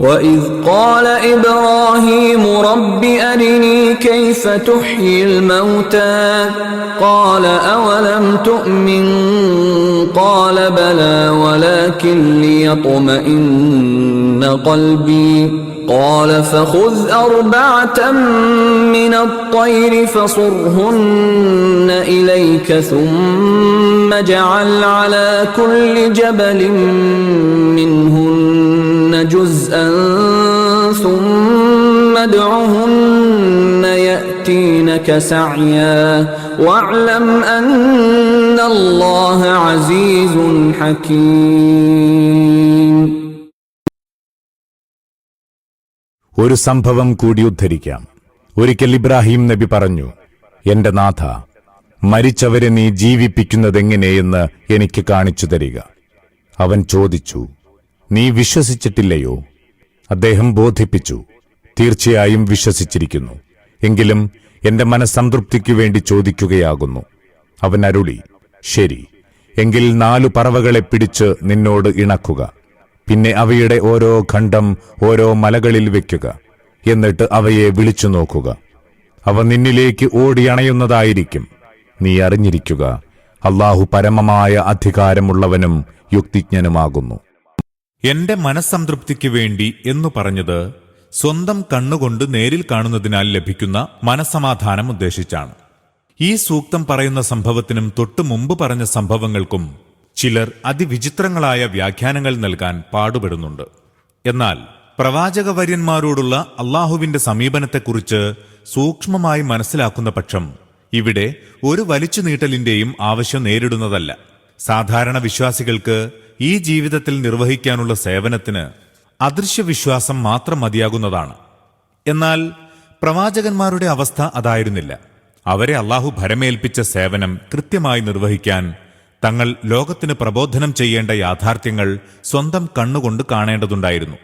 وإذ قال إبراهيم رب أرني كيف تحيي الموتى قال أولم تؤمن قال بلى ولكن ليطمئن قلبي قال فخذ أربعة من الطير فصرهن إليك ثم اجعل على كل جبل منهن جزءا ثم ادعهن يأتينك سعيا واعلم أن الله عزيز حكيم ഒരു സംഭവം കൂടി ഉദ്ധരിക്കാം. ഒരിക്കൽ ഇബ്രാഹിം നബി പറഞ്ഞു എന്റെ നാഥ മരിച്ചവരെ നീ ജീവിപ്പിക്കുന്നതെങ്ങനെയെന്ന് എനിക്ക് കാണിച്ചു തരിക. അവൻ ചോദിച്ചു നീ വിശ്വസിച്ചിട്ടില്ലയോ? അദ്ദേഹം ബോധിപ്പിച്ചു തീർച്ചയായും വിശ്വസിച്ചിരിക്കുന്നു. എങ്കിലും എന്റെ മനസ്സംതൃപ്തിക്കു വേണ്ടി ചോദിക്കുകയാകുന്നു. അവൻ അരുളി ശരി എങ്കിൽ നാലു പറവകളെ പിടിച്ച് നിന്നോട് ഇണക്കുക. പിന്നെ അവയുടെ ഓരോ ഖണ്ഡം ഓരോ മലകളിൽ വെക്കുക. എന്നിട്ട് അവയെ വിളിച്ചു നോക്കുക. അവ നിന്നിലേക്ക് ഓടിയണയുന്നതായിരിക്കും. നീ അറിഞ്ഞിരിക്കുക അള്ളാഹു പരമമായ അധികാരമുള്ളവനും യുക്തിജ്ഞനുമാകുന്നു. എന്റെ മനസ്സംതൃപ്തിക്ക് വേണ്ടി എന്നു പറഞ്ഞത് സ്വന്തം കണ്ണുകൊണ്ട് നേരിൽ കാണുന്നതിനാൽ ലഭിക്കുന്ന മനസമാധാനം ഉദ്ദേശിച്ചാണ്. ഈ സൂക്തം പറയുന്ന സംഭവത്തിനും തൊട്ടു മുമ്പ് പറഞ്ഞ സംഭവങ്ങൾക്കും ചിലർ അതിവിചിത്രങ്ങളായ വ്യാഖ്യാനങ്ങൾ നൽകാൻ പാടുപെടുന്നുണ്ട്. എന്നാൽ പ്രവാചകവര്യന്മാരോടുള്ള അള്ളാഹുവിന്റെ സമീപനത്തെക്കുറിച്ച് സൂക്ഷ്മമായി മനസ്സിലാക്കുന്ന പക്ഷം ഇവിടെ ഒരു വലിച്ചു നീട്ടലിന്റെയും ആവശ്യം നേരിടുന്നതല്ല. സാധാരണ വിശ്വാസികൾക്ക് ഈ ജീവിതത്തിൽ നിർവഹിക്കാനുള്ള സേവനത്തിന് അദൃശ്യവിശ്വാസം മാത്രം മതിയാകുന്നതാണ്. എന്നാൽ പ്രവാചകന്മാരുടെ അവസ്ഥ അതായിരുന്നില്ല. അവരെ അള്ളാഹു ഭരമേൽപ്പിച്ച സേവനം കൃത്യമായി നിർവഹിക്കാൻ തങ്ങൾ ലോകത്തിന് പ്രബോധനം ചെയ്യേണ്ട യാഥാർത്ഥ്യങ്ങൾ സ്വന്തം കണ്ണുകൊണ്ട് കാണേണ്ടതുണ്ടായിരുന്നു.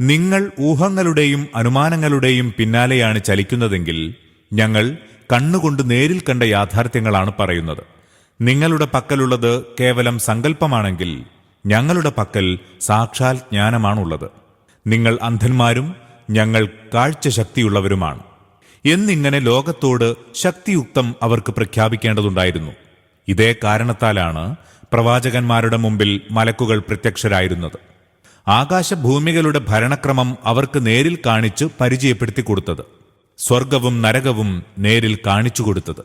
നിങ്ങൾ ഊഹങ്ങളുടെയും അനുമാനങ്ങളുടെയും പിന്നാലെയാണ് ചലിക്കുന്നതെങ്കിൽ ഞങ്ങൾ കണ്ണുകൊണ്ട് നേരിൽ കണ്ട യാഥാർത്ഥ്യങ്ങളാണ് പറയുന്നത്. നിങ്ങളുടെ പക്കലുള്ളത് കേവലം സങ്കല്പമാണെങ്കിൽ ഞങ്ങളുടെ പക്കൽ സാക്ഷാൽ ജ്ഞാനമാണുള്ളത്. നിങ്ങൾ അന്ധന്മാരും ഞങ്ങൾ കാഴ്ചശക്തിയുള്ളവരുമാണ്. എന്നിങ്ങനെ ലോകത്തോട് ശക്തിയുക്തം അവർക്ക് പ്രഖ്യാപിക്കേണ്ടതുണ്ടായിരുന്നു. ഇതേ കാരണത്താലാണ് പ്രവാചകന്മാരുടെ മുമ്പിൽ മലക്കുകൾ പ്രത്യക്ഷരായിരുന്നത്. ആകാശഭൂമികളുടെ ഭരണക്രമം അവർക്ക് നേരിൽ കാണിച്ച് പരിചയപ്പെടുത്തി കൊടുത്തത് സ്വർഗവും നരകവും നേരിൽ കാണിച്ചു കൊടുത്തത്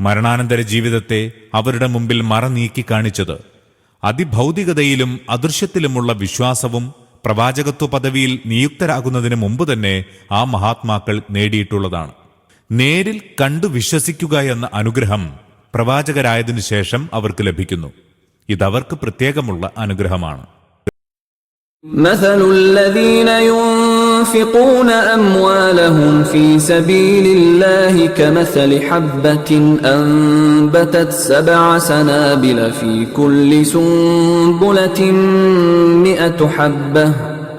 മരണാനന്തര ജീവിതത്തെ അവരുടെ മുമ്പിൽ മറനീക്കി കാണിച്ചത്. അതിഭൗതികതയിലും അദൃശ്യത്തിലുമുള്ള വിശ്വാസവും പ്രവാചകത്വ പദവിയിൽ നിയുക്തരാകുന്നതിന് മുമ്പ് തന്നെ ആ മഹാത്മാക്കൾ നേടിയിട്ടുള്ളതാണ്. നേരിൽ കണ്ടു വിശ്വസിക്കുക എന്ന അനുഗ്രഹം പ്രവാചകരായതിനു ശേഷം അവർക്ക് ലഭിക്കുന്നു ഇതവർക്ക് പ്രത്യേകമുള്ള അനുഗ്രഹമാണ് مثل الذين ينفقون أموالهم في سبيل الله كمثل حبة أنبتت سبع سنابل في كل سنبلة مئة حبة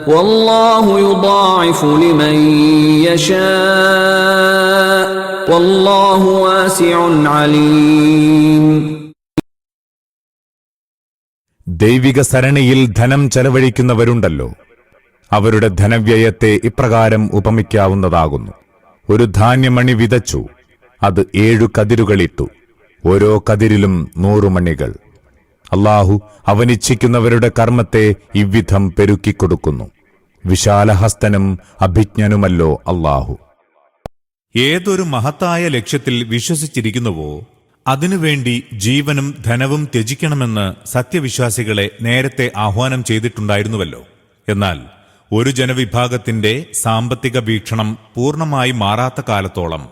والله يضاعف لمن يشاء വല്ലാഹു വാസിഉൻ അലീം. ദൈവിക സരണിയിൽ ധനം ചെലവഴിക്കുന്നവരുണ്ടല്ലോ. അവരുടെ ധനവ്യയത്തെ ഇപ്രകാരം ഉപമിക്കാവുന്നതാകുന്നു. ഒരു ധാന്യമണി വിതച്ചു അത് ഏഴു കതിരുകളിട്ടു. ഓരോ കതിരിലും നൂറു മണികൾ. അള്ളാഹു അവനിച്ഛിക്കുന്നവരുടെ കർമ്മത്തെ ഇவ்விധം പെരുക്കിക്കൊടുക്കുന്നു. വിശാലഹസ്തനും അഭിജ്ഞനുമല്ലോ അള്ളാഹു ഏതൊരു മഹത്തായ ലക്ഷ്യത്തിൽ വിശ്വസിച്ചിരിക്കുന്നുവോ അതിനുവേണ്ടി ജീവനും ധനവും ത്യജിക്കണമെന്ന് സത്യവിശ്വാസികളെ നേരത്തെ ആഹ്വാനം ചെയ്തിട്ടുണ്ടായിരുന്നുവല്ലോ. എന്നാൽ ഒരു ജനവിഭാഗത്തിന്റെ സാമ്പത്തിക വീക്ഷണം പൂർണമായി മാറാത്ത കാലത്തോളം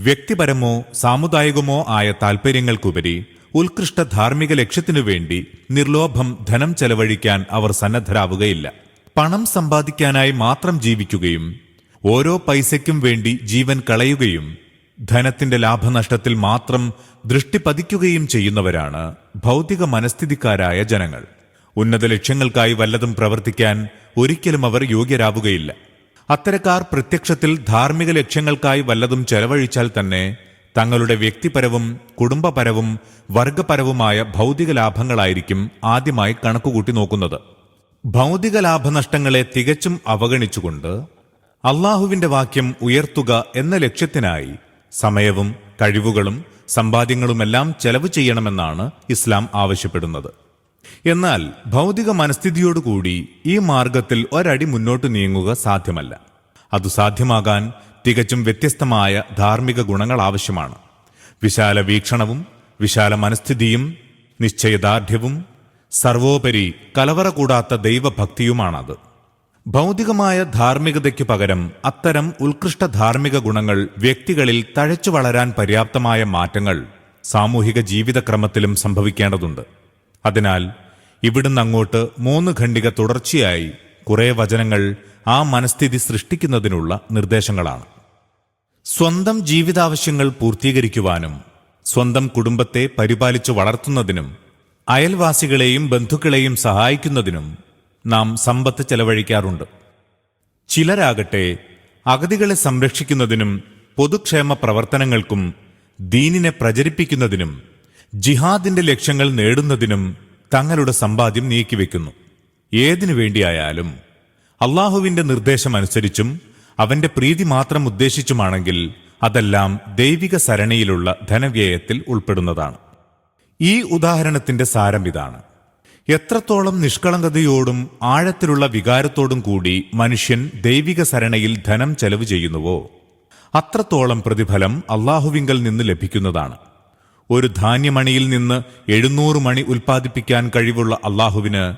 വ്യക്തിപരമോ സാമുദായികമോ ആയ താൽപ്പര്യങ്ങൾക്കുപരി ഉത്കൃഷ്ട ധാർമ്മിക ലക്ഷ്യത്തിനു വേണ്ടി നിർലോഭം ധനം ചെലവഴിക്കാൻ അവർ സന്നദ്ധരാവുകയില്ല. പണം സമ്പാദിക്കാനായി മാത്രം ജീവിക്കുകയും ഓരോ പൈസയ്ക്കും വേണ്ടി ജീവൻ കളയുകയും ധനത്തിന്റെ ലാഭനഷ്ടത്തിൽ മാത്രം ദൃഷ്ടി പതിക്കുകയും ചെയ്യുന്നവരാണ് ഭൗതിക മനസ്ഥിതിക്കാരായ ജനങ്ങൾ. ഉന്നത ലക്ഷ്യങ്ങൾക്കായി വല്ലതും പ്രവർത്തിക്കാൻ ഒരിക്കലും അവർ യോഗ്യരാവുകയില്ല. അത്തരക്കാർ പ്രത്യക്ഷത്തിൽ ധാർമ്മിക ലക്ഷ്യങ്ങൾക്കായി വല്ലതും ചെലവഴിച്ചാൽ തന്നെ തങ്ങളുടെ വ്യക്തിപരവും കുടുംബപരവും വർഗപരവുമായ ഭൗതിക ലാഭങ്ങളായിരിക്കും ആദ്യമായി കണക്കുകൂട്ടി നോക്കുന്നത്. ഭൗതിക ലാഭനഷ്ടങ്ങളെ തികച്ചും അവഗണിച്ചുകൊണ്ട് അള്ളാഹുവിന്റെ വാക്യം ഉയർത്തുക എന്ന ലക്ഷ്യത്തിനായി സമയവും കഴിവുകളും സമ്പാദ്യങ്ങളുമെല്ലാം ചെലവ് ചെയ്യണമെന്നാണ് ഇസ്ലാം ആവശ്യപ്പെടുന്നത്. എന്നാൽ ഭൗതിക മനസ്ഥിതിയോടുകൂടി ഈ മാർഗത്തിൽ ഒരടി മുന്നോട്ട് നീങ്ങുക സാധ്യമല്ല. അത് സാധ്യമാകാൻ തികച്ചും വ്യത്യസ്തമായ ധാർമ്മിക ഗുണങ്ങൾ ആവശ്യമാണ്. വിശാല വീക്ഷണവും വിശാല മനസ്ഥിതിയും നിശ്ചയദാർഢ്യവും സർവോപരി കലവറ കൂടാത്ത ദൈവഭക്തിയുമാണത്. ഭൗതികമായ ധാർമ്മികതയ്ക്കു പകരം അത്തരം ഉത്കൃഷ്ട ധാർമ്മിക ഗുണങ്ങൾ വ്യക്തികളിൽ തഴച്ചു വളരാൻ പര്യാപ്തമായ മാറ്റങ്ങൾ സാമൂഹിക ജീവിതക്രമത്തിലും സംഭവിക്കേണ്ടതുണ്ട്. അതിനാൽ ഇവിടുന്ന് അങ്ങോട്ട് മൂന്ന് ഖണ്ഡിക തുടർച്ചയായി കുറെ വചനങ്ങൾ ആ മനസ്ഥിതി സൃഷ്ടിക്കുന്നതിനുള്ള നിർദ്ദേശങ്ങളാണ്. സ്വന്തം ജീവിതാവശ്യങ്ങൾ പൂർത്തീകരിക്കുവാനും സ്വന്തം കുടുംബത്തെ പരിപാലിച്ചു വളർത്തുന്നതിനും അയൽവാസികളെയും ബന്ധുക്കളെയും സഹായിക്കുന്നതിനും നാം സമ്പത്ത് ചെലവഴിക്കാറുണ്ട്. ചിലരാകട്ടെ അഗതികളെ സംരക്ഷിക്കുന്നതിനും പൊതുക്ഷേമ പ്രവർത്തനങ്ങൾക്കും ദീനിനെ പ്രചരിപ്പിക്കുന്നതിനും ജിഹാദിന്റെ ലക്ഷ്യങ്ങൾ നേടുന്നതിനും തങ്ങളുടെ സമ്പാദ്യം നീക്കിവെക്കുന്നു. ഏതിനു വേണ്ടിയായാലും അള്ളാഹുവിന്റെ നിർദ്ദേശമനുസരിച്ചും അവന്റെ പ്രീതി മാത്രം ഉദ്ദേശിച്ചുമാണെങ്കിൽ അതെല്ലാം ദൈവിക സരണിയിലുള്ള ധനവ്യയത്തിൽ ഉൾപ്പെടുന്നതാണ്. ഈ ഉദാഹരണത്തിന്റെ സാരം ഇതാണ്. എത്രത്തോളം നിഷ്കളങ്കതയോടും ആഴത്തിലുള്ള വികാരത്തോടും കൂടി മനുഷ്യൻ ദൈവിക സരണയിൽ ധനം ചെലവ് ചെയ്യുന്നുവോ? അത്രത്തോളം പ്രതിഫലം അള്ളാഹുവിങ്കൽ നിന്ന് ലഭിക്കുന്നതാണ്. ഒരു ധാന്യമണിയിൽ നിന്ന് എഴുന്നൂറ് മണി ഉൽപ്പാദിപ്പിക്കാൻ കഴിവുള്ള അള്ളാഹുവിന്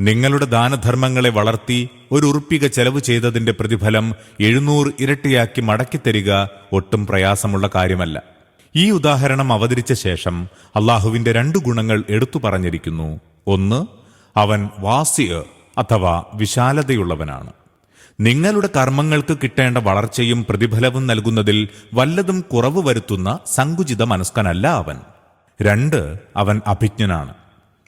നിങ്ങളുടെ ദാനധർമ്മങ്ങളെ വളർത്തി ഒരു ഉറുപ്പിക ചെലവ് ചെയ്തതിന്റെ പ്രതിഫലം എഴുന്നൂറ് ഇരട്ടിയാക്കി മടക്കിത്തരിക ഒട്ടും പ്രയാസമുള്ള കാര്യമല്ല. ഈ ഉദാഹരണം അവതരിച്ച ശേഷം അള്ളാഹുവിന്റെ രണ്ടു ഗുണങ്ങൾ എടുത്തു പറഞ്ഞിരിക്കുന്നു. ഒന്ന് അവൻ വാസിയ അഥവാ വിശാലതയുള്ളവനാണ് നിങ്ങളുടെ കർമ്മങ്ങൾക്ക് കിട്ടേണ്ട വളർച്ചയും പ്രതിഫലവും നൽകുന്നതിൽ വല്ലതും കുറവ് വരുത്തുന്ന സങ്കുചിത മനസ്കനല്ല അവൻ രണ്ട് അവൻ അഭിജ്ഞനാണ്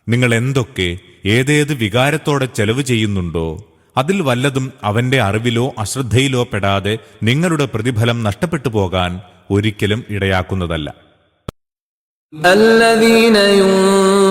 നിങ്ങൾ എന്തൊക്കെ ഏതേത് വികാരത്തോടെ ചെലവ് ചെയ്യുന്നുണ്ടോ അതിൽ വല്ലതും അവന്റെ അറിവിലോ അശ്രദ്ധയിലോ പെടാതെ നിങ്ങളുടെ പ്രതിഫലം നഷ്ടപ്പെട്ടു പോകാൻ ഒരിക്കലും ഇടയാക്കുന്നതല്ല الذين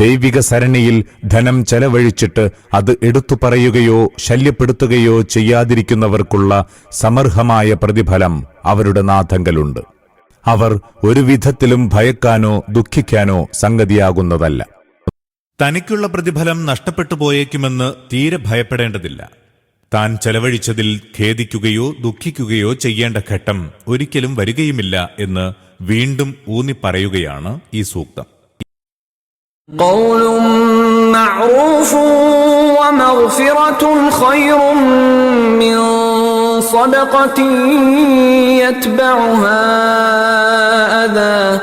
ദൈവിക സരണിയിൽ ധനം ചെലവഴിച്ചിട്ട് അത് എടുത്തു പറയുകയോ ശല്യപ്പെടുത്തുകയോ ചെയ്യാതിരിക്കുന്നവർക്കുള്ള സമർഹമായ പ്രതിഫലം അവരുടെ നാഥങ്കലുണ്ട്. അവർ ഒരു വിധത്തിലും ഭയക്കാനോ ദുഃഖിക്കാനോ സംഗതിയാകുന്നതല്ല. തനിക്കുള്ള പ്രതിഫലം നഷ്ടപ്പെട്ടു പോയേക്കുമെന്ന് തീരെ ഭയപ്പെടേണ്ടതില്ല. താൻ ചെലവഴിച്ചതിൽ ഖേദിക്കുകയോ ദുഃഖിക്കുകയോ ചെയ്യേണ്ട ഘട്ടം ഒരിക്കലും വരികയുമില്ല എന്ന് വീണ്ടും ഊന്നി പറയുകയാണ് ഈ സൂക്തം. قول معروف ومغفرة خير من صدقة يتبعها أذى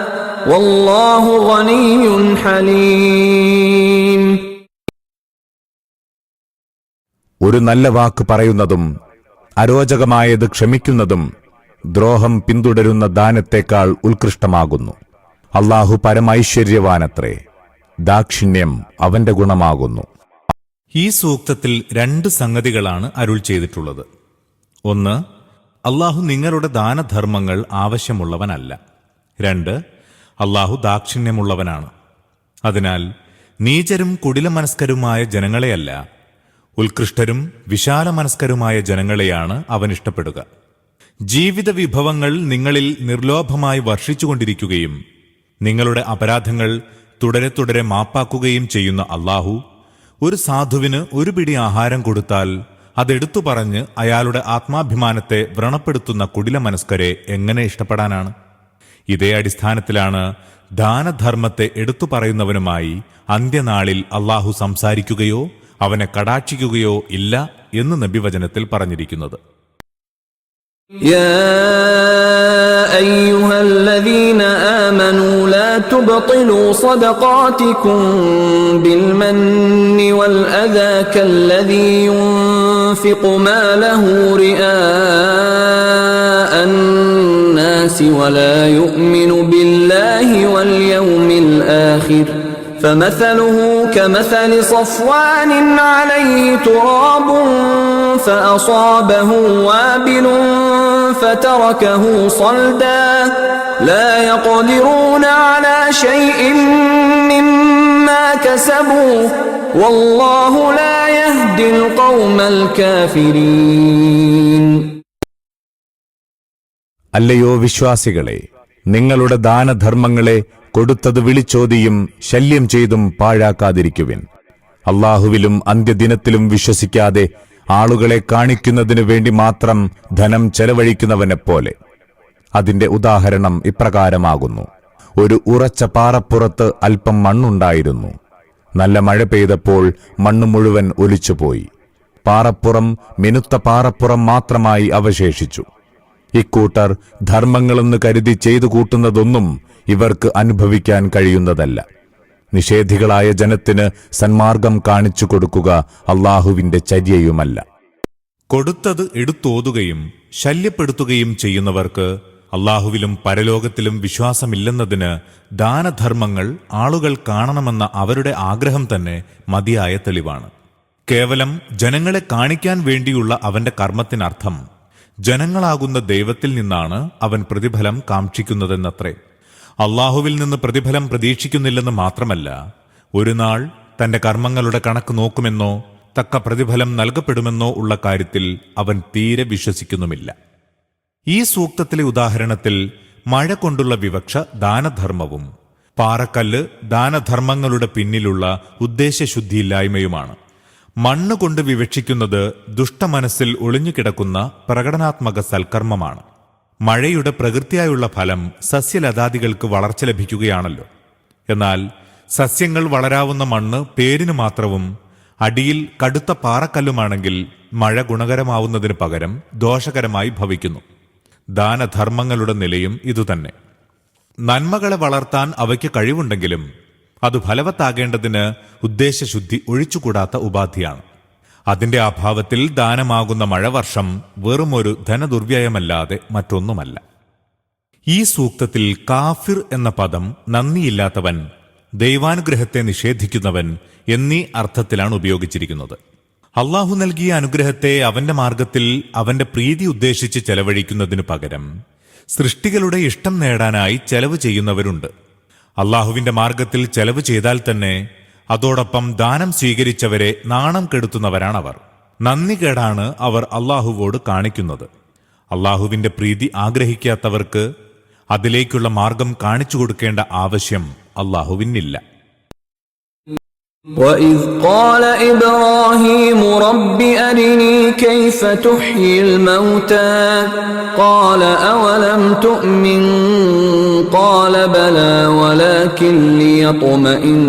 والله غني حليم ഒരു നല്ല വാക്ക് പറയുന്നതും അരോചകമായത് ക്ഷമിക്കുന്നതും ദ്രോഹം പിന്തുടരുന്ന ദാനത്തേക്കാൾ ഉത്കൃഷ്ടമാകുന്നു അള്ളാഹു പരമൈശ്വര്യവാനത്രേ ദാക്ഷിണ്യം അവന്റെ ഗുണമാകുന്നു. ഈ സൂക്തത്തിൽ രണ്ട് സംഗതികളാണ് അരുൾ ചെയ്തിട്ടുള്ളത്. ഒന്ന് അള്ളാഹു നിങ്ങളുടെ ദാനധർമ്മങ്ങൾ ആവശ്യമുള്ളവനല്ല. രണ്ട് അള്ളാഹു ദാക്ഷിണ്യമുള്ളവനാണ്. അതിനാൽ നീചരും കുടിലമനസ്കരുമായ ജനങ്ങളെയല്ല ഉത്കൃഷ്ടരും വിശാലമനസ്കരുമായ ജനങ്ങളെയാണ് അവൻ ഇഷ്ടപ്പെടുക. ജീവിത വിഭവങ്ങൾ നിങ്ങളിൽ നിർലോഭമായി വർഷിച്ചുകൊണ്ടിരിക്കുകയും നിങ്ങളുടെ അപരാധങ്ങൾ തുടരെ തുടരെ മാപ്പാക്കുകയും ചെയ്യുന്ന അള്ളാഹു ഒരു സാധുവിന് ഒരു പിടി ആഹാരം കൊടുത്താൽ അതെടുത്തു പറഞ്ഞ് അയാളുടെ ആത്മാഭിമാനത്തെ വ്രണപ്പെടുത്തുന്ന കുടിലമനസ്കരെ എങ്ങനെ ഇഷ്ടപ്പെടാനാണ് ഇതേ അടിസ്ഥാനത്തിലാണ് ദാനധർമ്മത്തെ എടുത്തു പറയുന്നവനുമായി അന്ത്യനാളിൽ അള്ളാഹു സംസാരിക്കുകയോ അവനെ കടാക്ഷിക്കുകയോ ഇല്ല എന്ന് നബിവചനത്തിൽ പറഞ്ഞിരിക്കുന്നത് يا أيها الذين تبطلوا صدقاتكم بالمن والأذى كالذي ينفق ماله رئاء الناس ولا يؤمن بالله واليوم الآخر فمثله كمثل صفوان عليه تراب فأصابه وابل فتركه صلدا لا يقدرون على شيء مما كسبوا والله لا يهدي القوم الكافرين അല്ലയോ വിശ്വാസികളെ നിങ്ങളുടെ ദാനധർമ്മങ്ങളെ കൊടുത്തത് വിളിച്ചോതിയും ശല്യം ചെയ്തും പാഴാക്കാതിരിക്കുവിൻ അള്ളാഹുവിലും അന്ത്യദിനത്തിലും വിശ്വസിക്കാതെ ആളുകളെ കാണിക്കുന്നതിനു വേണ്ടി മാത്രം ധനം ചെലവഴിക്കുന്നവനെ പോലെ അതിന്റെ ഉദാഹരണം ഇപ്രകാരമാകുന്നു. ഒരു ഉറച്ച പാറപ്പുറത്ത് അല്പം മണ്ണുണ്ടായിരുന്നു. നല്ല മഴ പെയ്തപ്പോൾ മണ്ണ് മുഴുവൻ ഒലിച്ചുപോയി. പാറപ്പുറം മിനുത്ത പാറപ്പുറം മാത്രമായി അവശേഷിച്ചു. ഇക്കൂട്ടർ ധർമ്മങ്ങളെന്ന് കരുതി ചെയ്തു കൂട്ടുന്നതൊന്നും ഇവർക്ക് അനുഭവിക്കാൻ കഴിയുന്നതല്ല. നിഷേധികളായ ജനത്തിന് സന്മാർഗം കാണിച്ചു കൊടുക്കുക അള്ളാഹുവിന്റെ ചര്യയുമല്ല. കൊടുത്തത് എടുത്തോതുകയും ശല്യപ്പെടുത്തുകയും ചെയ്യുന്നവർക്ക് അള്ളാഹുവിലും പരലോകത്തിലും വിശ്വാസമില്ലെന്നതിന് ദാനധർമ്മങ്ങൾ ആളുകൾ കാണണമെന്ന അവരുടെ ആഗ്രഹം തന്നെ മതിയായ തെളിവാണ്. കേവലം ജനങ്ങളെ കാണിക്കാൻ വേണ്ടിയുള്ള അവന്റെ കർമ്മത്തിനർത്ഥം ജനങ്ങളാകുന്ന ദൈവത്തിൽ നിന്നാണ് അവൻ പ്രതിഫലം കാക്ഷിക്കുന്നതെന്നത്രേ. അള്ളാഹുവിൽ നിന്ന് പ്രതിഫലം പ്രതീക്ഷിക്കുന്നില്ലെന്ന് മാത്രമല്ല ഒരു നാൾ തന്റെ കർമ്മങ്ങളുടെ കണക്ക് നോക്കുമെന്നോ തക്ക പ്രതിഫലം നൽകപ്പെടുമെന്നോ ഉള്ള കാര്യത്തിൽ അവൻ തീരെ വിശ്വസിക്കുന്നുമില്ല. ഈ സൂക്തത്തിലെ ഉദാഹരണത്തിൽ മഴ കൊണ്ടുള്ള വിവക്ഷ ദാനധർമ്മവും പാറക്കല്ല് ദാനധർമ്മങ്ങളുടെ പിന്നിലുള്ള ഉദ്ദേശശുദ്ധിയില്ലായ്മയുമാണ്. മണ്ണ് കൊണ്ട് വിവക്ഷിക്കുന്നത് ദുഷ്ടമനസ്സിൽ ഒളിഞ്ഞുകിടക്കുന്ന പ്രകടനാത്മക സൽക്കർമ്മമാണ്. മഴയുടെ പ്രകൃതിയായുള്ള ഫലം സസ്യലതാദികൾക്ക് വളർച്ച ലഭിക്കുകയാണല്ലോ. എന്നാൽ സസ്യങ്ങൾ വളരാവുന്ന മണ്ണ് പേരിന് മാത്രവും അടിയിൽ കടുത്ത പാറക്കല്ലുമാണെങ്കിൽ മഴ ഗുണകരമാവുന്നതിന് പകരം ദോഷകരമായി ഭവിക്കുന്നു. ദാനധർമ്മങ്ങളുടെ നിലയും ഇതുതന്നെ. നന്മകളെ വളർത്താൻ അവയ്ക്ക് കഴിവുണ്ടെങ്കിലും അത് ഫലവത്താകേണ്ടതിന് ഉദ്ദേശശുദ്ധി ഒഴിച്ചുകൂടാത്ത ഉപാധിയാണ്. അതിന്റെ അഭാവത്തിൽ ദാനമാകുന്ന മഴവർഷം വെറുമൊരു ധനദുർവ്യയമല്ലാതെ മറ്റൊന്നുമല്ല. ഈ സൂക്തത്തിൽ കാഫിർ എന്ന പദം നന്ദിയില്ലാത്തവൻ ദൈവാനുഗ്രഹത്തെ നിഷേധിക്കുന്നവൻ എന്നീ അർത്ഥത്തിലാണ് ഉപയോഗിച്ചിരിക്കുന്നത്. അള്ളാഹു നൽകിയ അനുഗ്രഹത്തെ അവന്റെ മാർഗത്തിൽ അവന്റെ പ്രീതി ഉദ്ദേശിച്ച് ചെലവഴിക്കുന്നതിനു പകരം സൃഷ്ടികളുടെ ഇഷ്ടം നേടാനായി ചെലവ് ചെയ്യുന്നവരുണ്ട്. അള്ളാഹുവിന്റെ മാർഗത്തിൽ ചെലവ് ചെയ്താൽ തന്നെ അതോടൊപ്പം ദാനം സ്വീകരിച്ചവരെ നാണം കെടുത്തുന്നവരാണവർ നന്ദി കേടാണ് അവർ അള്ളാഹുവോട് കാണിക്കുന്നത് അള്ളാഹുവിന്റെ പ്രീതി ആഗ്രഹിക്കാത്തവർക്ക് അതിലേക്കുള്ള മാർഗം കാണിച്ചു കൊടുക്കേണ്ട ആവശ്യം അള്ളാഹുവിനില്ല وإذ قال إبراهيم رب أرني كيف تحيي الموتى قال أولم تؤمن قال بلى ولكن ليطمئن